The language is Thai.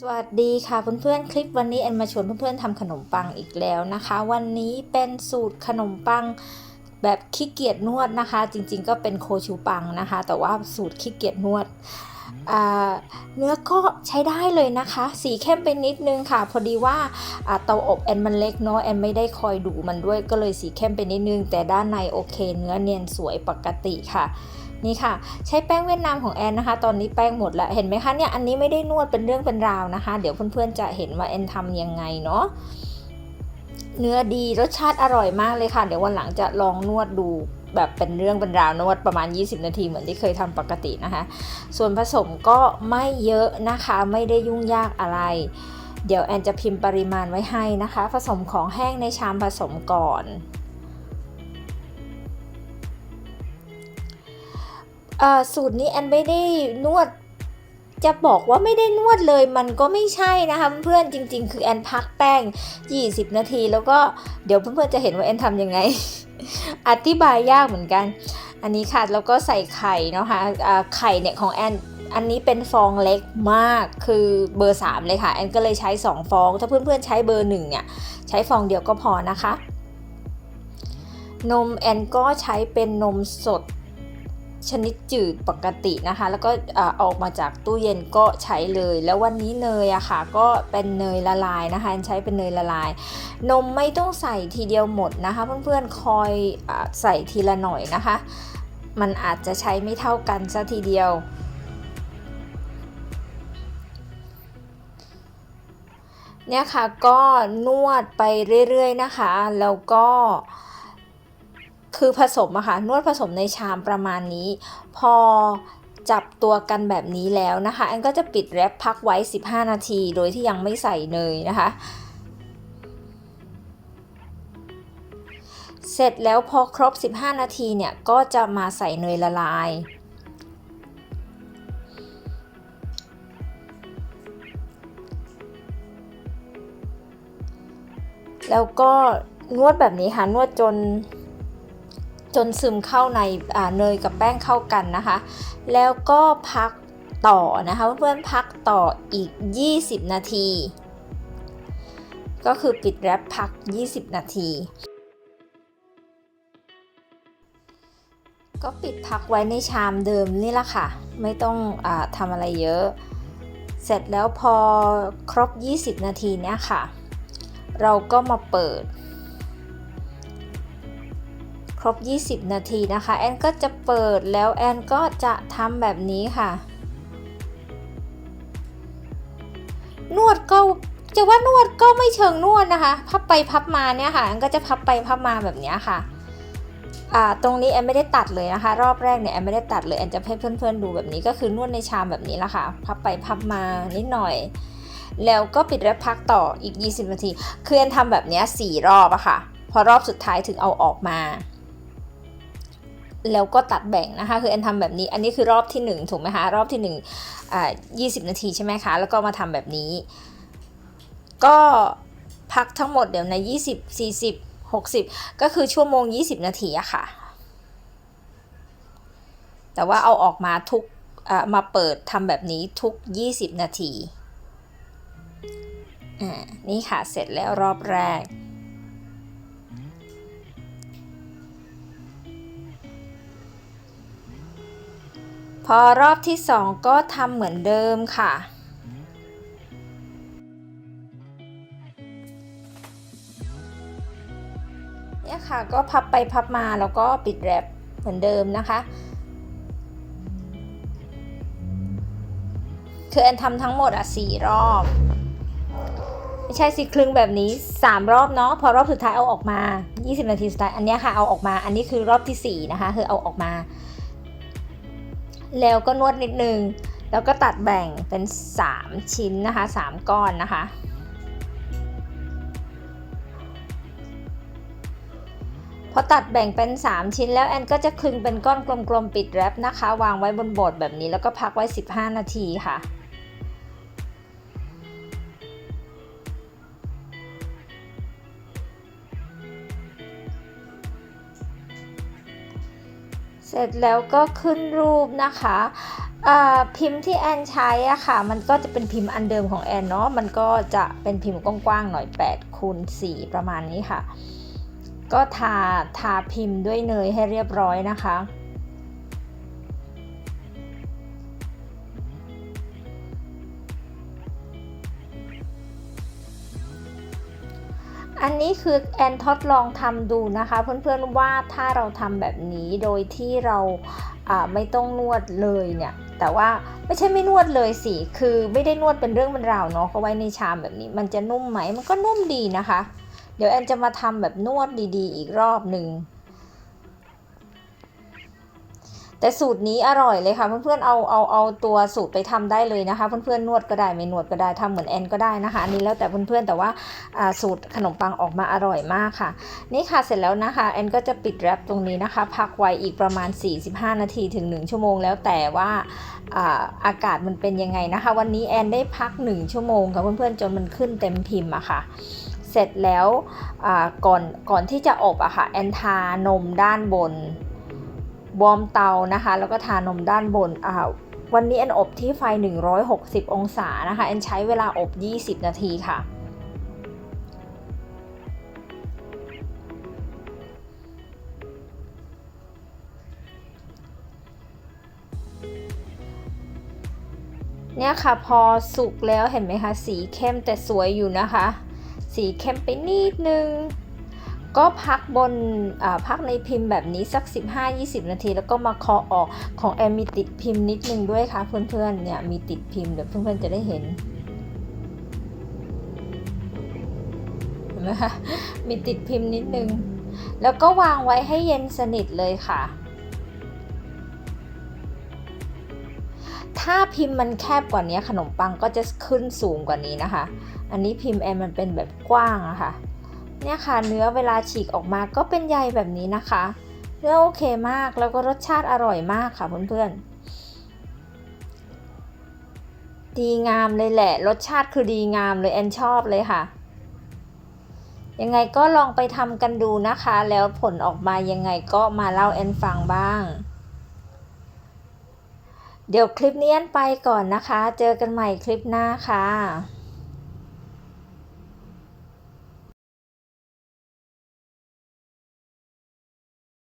สวัสดีค่ะเพื่อนๆคลิปวันนี้แอนมาชวนเพื่อนๆทำขนมปังอีกแล้วนะคะ วันนี้เป็นสูตรขนมปังแบบขี้เกียจนวดนะคะ จริงๆก็เป็นโคชูปังนะคะ แต่ว่าสูตรขี้เกียจนวดเนื้อก็ใช้ได้เลยนะคะ สีเข้มไปนิดนึงค่ะ พอดีว่าเตาอบแอนมันเล็กเนาะแอนไม่ได้คอยดูมันด้วยก็เลยสีเข้มไปนิดนึง แต่ด้านในโอเค เนื้อเนียนสวยปกติค่ะ นี่ค่ะ ใช้แป้งเวียดนามของแอนนะคะ ตอนนี้แป้งหมดแล้วเห็นไหมคะเนี่ยอันนี้ไม่ได้นวดเป็นเรื่องเป็นราวนะคะ เดี๋ยวเพื่อนๆจะเห็นว่าแอนทำยังไงเนาะเนื้อดีรสชาติอร่อยมากเลยค่ะ เดี๋ยววันหลังจะลองนวดดูแบบเป็นเรื่องเป็นราวนวดประมาณ 20 นาทีเหมือนที่เคยทำปกตินะคะ ส่วนผสมก็ไม่เยอะนะคะไม่ได้ยุ่งยากอะไร เดี๋ยวแอนจะพิมพ์ปริมาณไว้ให้นะคะ ผสมของแห้งในชามผสมก่อน สูตรนี้แอนไม่ได้นวด จะบอกว่าไม่ได้นวดเลยมันก็ไม่ใช่นะคะเพื่อนจริง ๆ คือแอนพักแป้ง 20 นาที แล้วก็เดี๋ยวเพื่อนๆจะเห็นว่าแอนทำยังไง อธิบายยากเหมือนกัน อันนี้ค่ะแล้วก็ใส่ไข่เนาะคะะไข่เนี่ยของแอนอันนี้เป็นฟองเล็กมากคือเบอร์ 3 เลยค่ะ แอนก็เลยใช้ 2 ฟอง ถ้าเพื่อนๆใช้เบอร์1เนี่ยใช้ฟองเดียวก็พอนะคะ นมแอนก็ใช้เป็นนมสด ชนิดจืดปกตินะคะ แล้วก็ออกมาจากตู้เย็นก็ใช้เลย แล้ววันนี้เนยอะค่ะก็เป็นเนยละลายนะคะใช้เป็นเนยละลาย นมไม่ต้องใส่ทีเดียวหมดนะคะ เพื่อนๆคอยอใส่ทีละหน่อยนะคะ มันอาจจะใช้ไม่เท่ากันซะทีเดียวเนี่ยค่ะก็นวดไปเรื่อยๆนะคะ แล้วก็ คือผสมอะค่ะนวดผสมในชามประมาณนี้ พอจับตัวกันแบบนี้แล้วนะคะอันก็จะปิดแรปพักไว้ 15 นาที โดยที่ยังไม่ใส่เนยนะคะ เสร็จแล้วพอครบ 15 นาทีเนี่ยก็จะมาใส่เนยละลายแล้วก็นวดแบบนี้ค่ะนวดจน จนซึมเข้าในเนยกับแป้งเข้ากันนะคะ แล้วก็พักต่อนะคะเพื่อนๆพักต่ออีก 20 นาที ก็คือปิดแรปพัก 20 นาที ก็ปิดพักไว้ในชามเดิมนี่แหละค่ะ ไม่ต้องอทำอะไรเยอะ เสร็จแล้วพอครบ 20 นาทีเนี่ยค่ะ เราก็มาเปิด รบ 20 นาทีนะคะ แอนก็จะเปิดแล้วแอนก็จะทำแบบนี้ค่ะ นวดก็จะว่านวดก็ไม่เชิงนวดนะคะ พับไปพับมาเนี่ยค่ะแอนก็จะพับไปพับมาแบบนี้ค่ะตรงนี้แอนไม่ได้ตัดเลยนะคะ รอบแรกเนี่ยแอนไม่ได้ตัดเลยแอนจะให้เพื่อนๆดูแบบนี้ก็คือนวดในชามแบบนี้ละค่ะ พับไปพับมานิดหน่อย แล้วก็ปิดแล้วพักต่ออีก 20 นาที คือแอนทำแบบนี้4รอบอะค่ะ พอรอบสุดท้ายถึงเอาออกมา แล้วก็ตัดแบ่งนะคะ คือแอนทำแบบนี้ อันนี้คือรอบที่ 1 ถูกไหมคะ รอบที่1อ่า20 นาทีใช่ไหมคะ แล้วก็มาทำแบบนี้ ก็พักทั้งหมดเดี๋ยวใน 20 40 60 ก็คือชั่วโมง 20 นาทีอะค่ะ แต่ว่าเอาออกมาทุกมาเปิดทำแบบนี้ทุก 20 นาทีอ่านี่ค่ะ เสร็จแล้วรอบแรก พอรอบที่สองก็ทำเหมือนเดิมค่ะ เนี่ยค่ะก็พับไปพับมาแล้วก็ปิดแรปเหมือนเดิมนะคะคือแอนทำทั้งหมดอะสี่รอบ ไม่ใช่สิครึ่งแบบนี้ 3 รอบเนาะพอรอบสุดท้ายเอาออกมา 20 นาทีสุดท้ายอันนี้ค่ะเอาออกมา อันนี้คือรอบที่ 4 นะคะ คือเอาออกมา แล้วก็นวดนิดนึง แล้วก็ตัดแบ่งเป็น 3 ชิ้นนะคะ 3 ก้อนนะคะ พอตัดแบ่งเป็น 3 ชิ้นแล้วแอนก็จะคลึงเป็นก้อนกลมๆปิดแรปนะคะ วางไว้บนบดแบบนี้แล้วก็พักไว้ 15 นาทีค่ะ เสร็จแล้วก็ขึ้นรูปนะคะอ่าพิมพ์ที่แอนใช้อะค่ะ มันก็จะเป็นพิมพ์อันเดิมของแอนเนาะ มันก็จะเป็นพิมพ์กว้างๆหน่อย8คูณ4ประมาณนี้ค่ะ ก็ทาทาพิมพ์ด้วยเนยให้เรียบร้อยนะคะ อันนี้คือแอนทดลองทำดูนะคะ เพื่อนๆว่าถ้าเราทำแบบนี้โดยที่เราไม่ต้องนวดเลยเนี่ย แต่ว่าไม่ใช่ไม่นวดเลยสิ คือไม่ได้นวดเป็นเรื่องเป็นราวเนาะก็ไว้ในชามแบบนี้ มันจะนุ่มไหม มันก็นุ่มดีนะคะ เดี๋ยวแอนจะมาทำแบบนวดดีๆ อีกรอบหนึ่ง แต่สูตรนี้อร่อยเลยค่ะ เพื่อนๆเอาเอาเอาตัวสูตรไปทำได้เลยนะคะ เพื่อนๆนวดก็ได้ไม่นวดก็ได้ทำเหมือนแอนก็ได้นะคะ อันนี้แล้วแต่เพื่อนๆแต่ว่าสูตรขนมปังออกมาอร่อยมากค่ะ นี่ค่ะเสร็จแล้วนะคะแอนก็จะปิดแรปตรงนี้นะคะ พักไว้อีกประมาณ 45 นาทีถึง 1 ชั่วโมง แล้วแต่ว่าอากาศมันเป็นยังไงนะคะ วันนี้แอนได้พัก 1 ชั่วโมงค่ะเพื่อนๆจนมันขึ้นเต็มพิมพ์อะค่ะเสร็จแล้วก่อนก่อนที่จะอบอะค่ะแอนทานมด้านบน วอร์มเตานะคะ แล้วก็ทานมด้านบนอ่าวันนี้แอนอบที่ไฟ 160 องศานะคะแอนใช้เวลาอบ 20 นาทีค่ะ เนี่ยค่ะพอสุกแล้วเห็นไหมคะ สีเข้มแต่สวยอยู่นะคะ สีเข้มไปนิดนึง ก็พักบนพักในพิมพ์แบบนี้สัก 15-20 นาที แล้วก็มาเคาะออกของแอมมีติดพิมพ์นิดนึงด้วยค่ะ เพื่อนๆเนี่ยมีติดพิมพ์เดี๋ยวเพื่อนๆจะได้เห็นเห็นไหมคะมีติดพิมพ์นิดนึง แล้วก็วางไว้ให้เย็นสนิทเลยค่ะถ้าพิมพ์มันแคบกว่านี้ขนมปังก็จะขึ้นสูงกว่านี้นะคะ อันนี้พิมพ์แอมมันเป็นแบบกว้างอะค่ะ เนี่ยค่ะเนื้อเวลาฉีกออกมาก็เป็นใยแบบนี้นะคะเนื้อโอเคมากแล้วก็รสชาติอร่อยมากค่ะเพื่อนๆดีงามเลยแหละ รสชาติคือดีงามเลยแอนชอบเลยค่ะ ยังไงก็ลองไปทำกันดูนะคะ แล้วผลออกมายังไงก็มาเล่าแอนฟังบ้างเดี๋ยวคลิปนี้แอนไปก่อนนะคะ เจอกันใหม่คลิปหน้าค่ะ